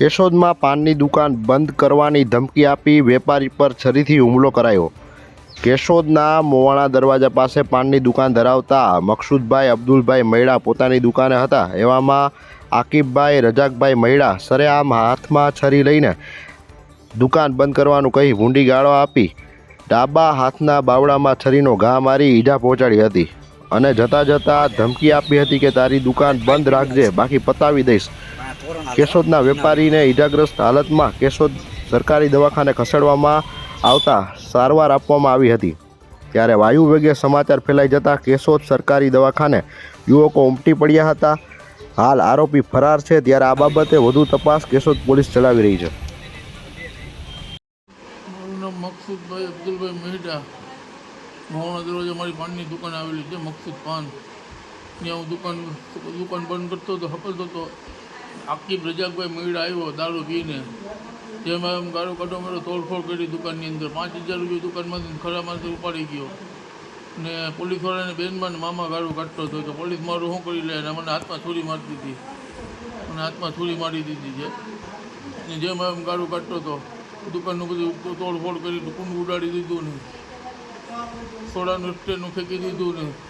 કેશોદમાં પાનની દુકાન બંધ કરવાની ધમકી આપી વેપારી પર છરીથી હુમલો કરાયો. કેશોદના મોવાણા દરવાજા પાસે પાનની દુકાન ધરાવતા મકસુદભાઈ અબ્દુલભાઈ મૈડા પોતાની દુકાને હતા. એવામાં આકીબભાઈ, રજાકભાઈ મૈડા સરેઆમ હાથમાં છરી લઈને દુકાન બંધ કરવાનું કહી ભૂંડી ગાળો આપી. ડાબા હાથના બાવડામાં છરીનો ઘા મારી ઈજા પહોંચાડી હતી અને જતાં જતાં ધમકી આપી હતી કે તારી દુકાન બંધ રાખજે, બાકી પતાવી દઈશ. કેશોદના વેપારીને ઈજાગ્રસ્ત હાલતમાં કેશોદ સરકારી દવાખાને ખસેડવામાં આવતા સારવાર આપવામાં આવી હતી. ત્યારે વાયુ વેગે સમાચાર ફેલાઈ જતા કેશોદ સરકારી દવાખાને યુવકો ઉમટી પડ્યા હતા. હાલ આરોપી ફરાર છે ત્યારે આ બાબતે વધુ તપાસ કેશોદ પોલીસ ચલાવી રહી છે. મારું નામ મકસૂદભાઈ અબ્દુલભાઈ મહેડા મહોણા દરવાજા મારી પાનની દુકાન આવેલી છે મકસુદ પાન. ત્યાં હું દુકાન દુકાન બંધ કરતો હતો હપલતો હતો. આકીબ રજાકભાઈ મહેડા આવ્યો, દારૂ પીને. જેમાં એમ ગાળો કાઢો મારો તોડફોડ કરી દુકાનની અંદર. પાંચ હજાર રૂપિયા દુકાનમાંથી ખરામાંથી ઉપાડી ગયો. ને પોલીસવાળાને બેનમાં મામા ગાળો કાઢતો હતો કે પોલીસ મારું શું કરી લે? અને મને હાથમાં છુરી મારી દીધી મને હાથમાં છુરી મારી દીધી છે. ને જેમ એમ ગાળો કાઢતો હતો, દુકાનનું બધું તોડફોડ કરી, કુંડ ઉડાડી દીધું ને. સોડાનું સ્ટેનું ફેંકી દીધું ને.